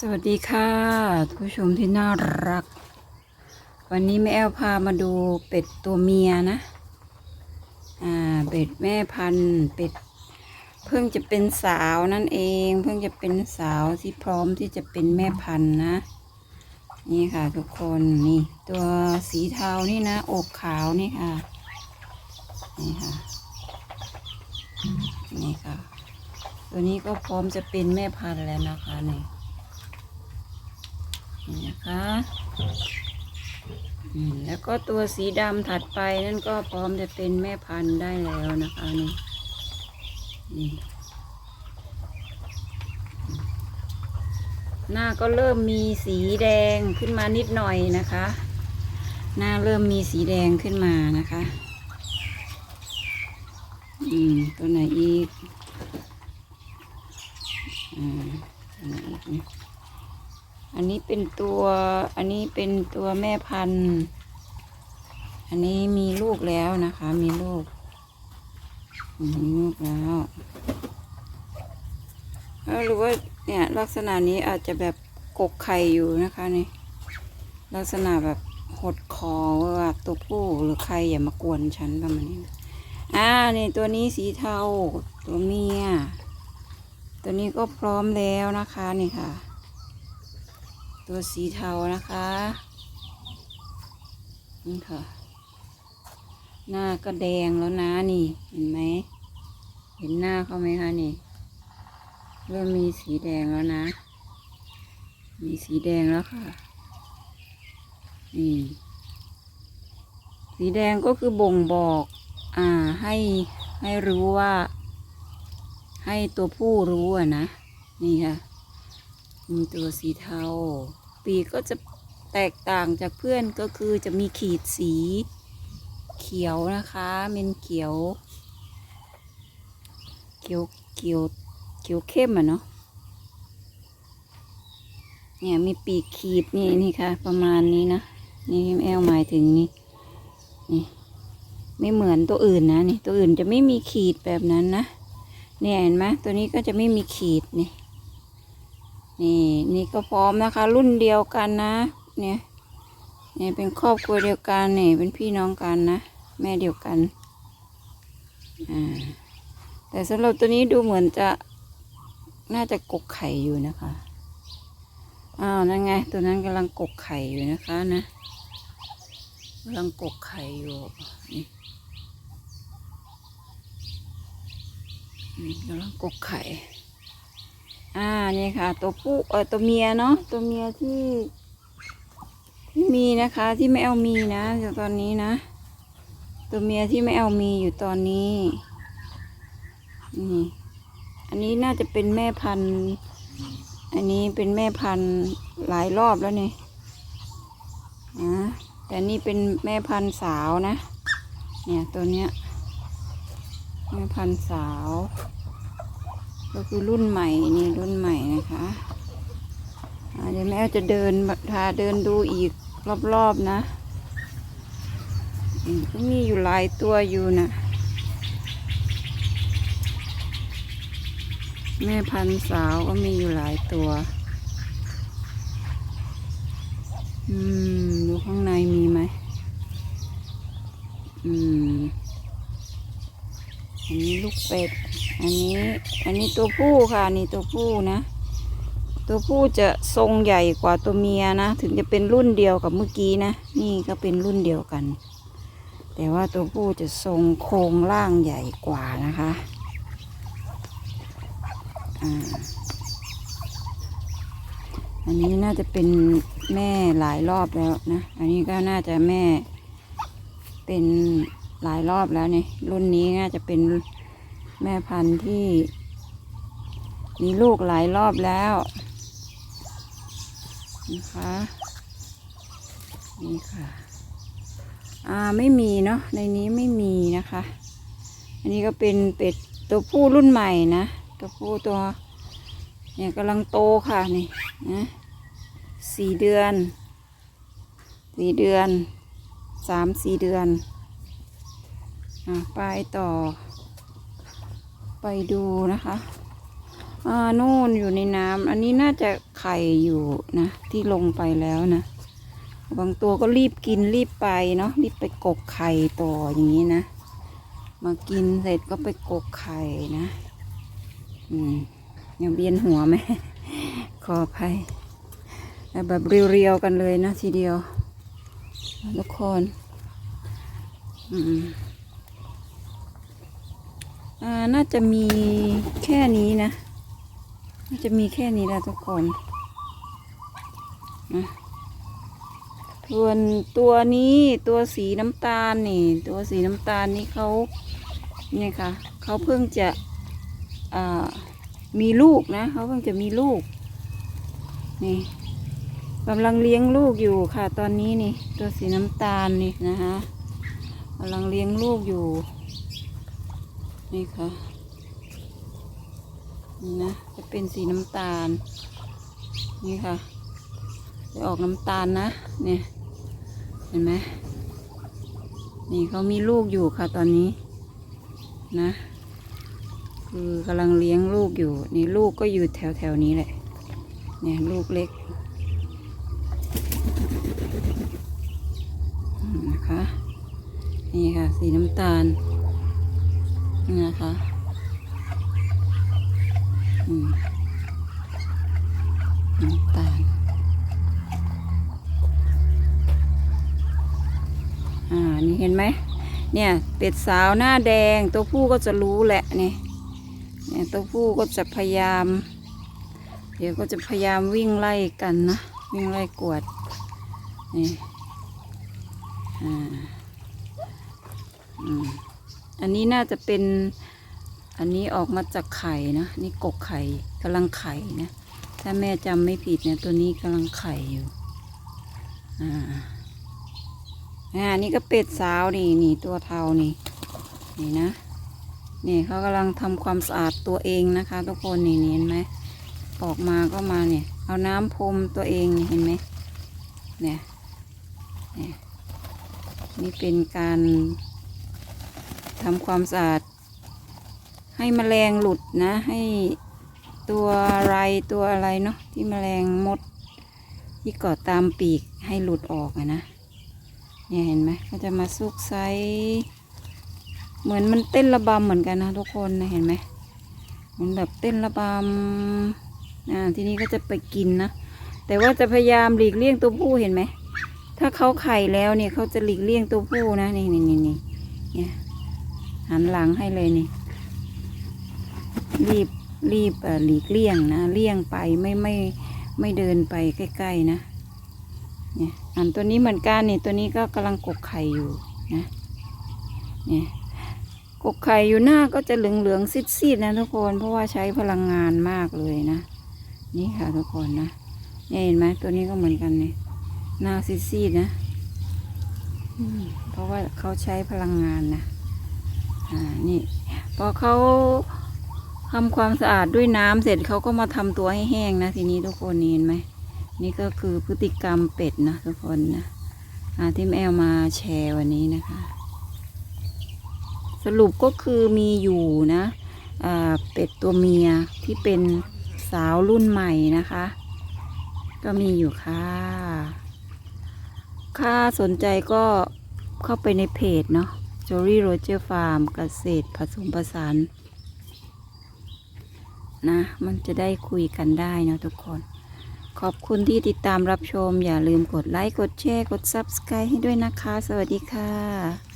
สวัสดีค่ะท่านผู้ชมที่น่ารัก วันนี้แม่แอลพามาดูเป็ดตัวเมียนะ อ่าเป็ดแม่พันธุ์เป็ด เพิ่งจะเป็นสาวนั่นเอง เพิ่งจะเป็นสาวที่พร้อมที่จะเป็นแม่พันธุ์นะ นี่ค่ะทุกคนนี่ ตัวสีเทานี่นะอกขาวนี่ค่ะ นี่ค่ะนี่ค่ะ ตัวนี้ก็พร้อมจะเป็นแม่พันธุ์แล้วนะคะนี่ นี่นะคะอืมแล้วก็ตัวสีดำถัดไปนั่นก็พร้อมจะเป็นแม่พันธุ์ได้แล้วนะคะนี่นี่หน้าก็เริ่มมีสีแดงขึ้นมานิดหน่อยนะคะ หน้าเริ่มมีสีแดงขึ้นมานะคะ อืม ตัวไหนอีกอ่าตัวไหนอีกเนี่ย อันนี้เป็นตัวอันนี้เป็นตัวแม่พันธุ์ อันนี้มีลูกแล้วนะคะ มีลูก มีลูกแล้วเอ้าหรือว่าเนี่ยลักษณะนี้อาจจะแบบกกไข่อยู่นะคะนี่ลักษณะแบบหดคอว่าตัวผู้หรือใครอย่ามากวนฉันประมาณนี้อ่านี่ตัวนี้สีเทาตัวเมีย ตัวนี้ก็พร้อมแล้วนะคะนี่ค่ะ ตัวสีเทานะคะนี่ค่ะ หน้าก็แดงแล้วนะนี่เห็นไหม เห็นหน้าเขาไหมคะนี่ เริ่มมีสีแดงแล้วนะ มีสีแดงแล้วค่ะ นี่ สีแดงก็คือบ่งบอก อ่าให้ให้รู้ว่า ให้ตัวผู้รู้อะนะ นี่ค่ะ มีตัวสีเทา ปีกก็จะแตกต่างจากเพื่อนก็คือจะมีขีดสีเขียวนะคะเป็นเขียว เขียวเขียวเขียวเข้มอะเนาะเนี่ยมีปีกขีดนี่นี่ค่ะ ประมาณนี้นะนี่แอลหมายถึงนี่นี่ไม่เหมือนตัวอื่นนะนี่ตัวอื่นจะไม่มีขีดแบบนั้นนะเนี่ยเห็นไหมตัวนี้ก็จะไม่มีขีดนี่ นี่นี่ก็พร้อมนะคะ รุ่นเดียวกันนะ เนี่ยเนี่ยเป็นครอบครัวเดียวกันเนี่ยเป็นพี่น้องกันนะ แม่เดียวกันอ่าแต่สำหรับตัวนี้ดูเหมือนจะน่าจะกกไข่อยู่นะคะอ้าวนั่นไง ตัวนั้นกำลังกกไข่อยู่นะคะนะกำลังกกไข่อยู่นี่กำลังกกไข่ อ่านี่ค่ะ ตัวผู้เออตัวเมียเนาะตัวเมียที่ที่มีนะคะ ที่ไม่เอามีนะอยู่ตอนนี้นะ ตัวเมียที่ไม่เอามีอยู่ตอนนี้นี่อันนี้น่าจะเป็นแม่พันธุ์ อันนี้เป็นแม่พันธุ์หลายรอบแล้วนี่นะแต่นี่เป็นแม่พันธุ์สาวนะ เนี่ยตัวเนี้ยแม่พันธุ์สาว ก็คือรุ่นใหม่นี่รุ่นใหม่นะคะเดี๋ยวแม่จะเดินพาเดินดูอีกรอบๆนะก็มีอยู่หลายตัวอยู่นะแม่พันสาวก็มีอยู่หลายตัว อืม ดูข้างในมีไหม อืม อันนี้ลูกเป็ด อันนี้อันนี้ตัวผู้ค่ะนี่ตัวผู้นะ ตัวผู้จะทรงใหญ่กว่าตัวเมียนะ ถึงจะเป็นรุ่นเดียวกับเมื่อกี้นะ นี่ก็เป็นรุ่นเดียวกัน แต่ว่าตัวผู้จะทรงโครงร่างใหญ่กว่านะคะอ่าอันนี้น่าจะเป็นแม่หลายรอบแล้วนะ อันนี้ก็น่าจะแม่เป็นหลายรอบแล้วเนี่ยรุ่นนี้น่าจะเป็น แม่พันธุ์ที่ มีลูกหลายรอบแล้วนะคะนี่ค่ะ อ่าไม่มีเนาะในนี้ไม่มีนะคะ อันนี้ก็เป็นเป็ดตัวผู้รุ่นใหม่นะตัวผู้ตัวเนี่ยกำลังโตค่ะนี่นะสี่เดือนสี่เดือนสามสี่เดือนอะไปต่อ ไปดูนะคะอ่านู่นอยู่ในน้ำอันนี้น่าจะไข่อยู่นะ ที่ลงไปแล้วนะ บางตัวก็รีบกินรีบไปเนาะรีบไปกกไข่ต่ออย่างนี้นะ มากินเสร็จก็ไปกกไข่นะ อืมยังเบียนหัวไหม ขออภัยแบบเรียวๆกันเลยนะทีเดียวทุกคน อืม น่าจะมีแค่นี้นะ น่าจะมีแค่นี้แหละทุกคนนะส่วนตัวนี้ตัวสีน้ำตาลนี่ ตัวสีน้ำตาลนี่เขาเนี่ยค่ะเขาเพิ่งจะมีลูกนะเขาเพิ่งจะมีลูกนี่กำลังเลี้ยงลูกอยู่ค่ะ ตอนนี้นี่ ตัวสีน้ำตาลนี่นะคะกำลังเลี้ยงลูกอยู่ นี่ค่ะ นี่นะ จะเป็นสีน้ำตาล นี่ค่ะ จะออกน้ำตาลนะเนี่ยเห็นไหมนี่เขามีลูกอยู่ค่ะตอนนี้ นะ คือกำลังเลี้ยงลูกอยู่ นี่ลูกก็อยู่แถวแถวๆนี้แหละ เนี่ยลูกเล็กนะคะ นี่ค่ะ สีน้ำตาล นี่นะคะอืมน้ำตาลอ่า นี่เห็นไหม เนี่ย เป็ดสาวหน้าแดง ตัวผู้ก็จะรู้แหละนี่เนี่ยตัวผู้ก็จะพยายาม เดี๋ยวก็จะพยายามวิ่งไล่กันนะ วิ่งไล่กวด นี่ อ่า อืม อันนี้น่าจะเป็นอันนี้ออกมาจากไข่นะนี่กกไข่กำลังไข่นะถ้าแม่จำไม่ผิดเนี่ยตัวนี้กำลังไข่อยู่อ่าอ่านี่ก็เป็ดสาวนี่นี่ตัวเทานี่นี่นะนี่เขากำลังทำความสะอาดตัวเองนะคะ ทุกคนนี่เห็นไหมออกมาก็มาเนี่ย เอาน้ำพรมตัวเองเห็นไหมเนี่ยเนี่ยนี่เป็นการ ทำความสะอาด ให้แมลงหลุดนะ ให้ตัวไรตัวอะไรเนาะที่แมลงมด ที่เกาะตามปีกให้หลุดออกอะนะเนี่ยเห็นไหมก็จะมาซุกไซเหมือนมันเต้นระบำเหมือนกันนะทุกคนนะเห็นไหมเหมันแบบเต้นระบำอ่าทีนี้ก็จะไปกินนะแต่ว่าจะพยายามหลีกเลี่ยงตัวผู้เห็นไหมถ้าเขาไข่แล้วเนี่ยเขาจะหลีกเลี่ยงตัวผู้นะนี่นี่นี่นี่เนี่ย หันหลังให้เลยนี่ รีบรีบหลีกเลี่ยงนะเลี่ยงไปไม่ไม่ไม่เดินไปใกล้ๆนะเนี่ยอันตัวนี้เหมือนกันนี่ตัวนี้ก็กำลังกกไข่อยู่นะเนี่ยกกไข่อยู่หน้าก็จะเหลืองเหลืองๆซีดๆนะทุกคนเพราะว่าใช้พลังงานมากเลยนะ นี่ค่ะทุกคนนะเนี่ยเห็นไหมตัวนี้ก็เหมือนกันเนี่ยหน้าซีดๆนะเพราะว่าเขาใช้พลังงานนะ อ่านี่พอเขาทำความสะอาดด้วยน้ำเสร็จเขาก็มาทำตัวให้แห้งนะทีนี้ทุกคนเห็นไหมนี่ก็คือพฤติกรรมเป็ดนะทุกคนนะอาที่แม่เอามาแชร์วันนี้นะคะ สรุปก็คือมีอยู่นะเป็ดตัวเมียที่เป็นสาวรุ่นใหม่นะคะ ก็มีอยู่ค่ะถ้าสนใจก็เข้าไปในเพจเนาะ j o r y Roger Farm เกษตรผสมผสานนะ มันจะได้คุยกันได้นะทุกคน ขอบคุณที่ติดตามรับชม อย่าลืมกดไลค์ กดแชร์ กด Subscribe ให้ด้วยนะคะ สวัสดีค่ะ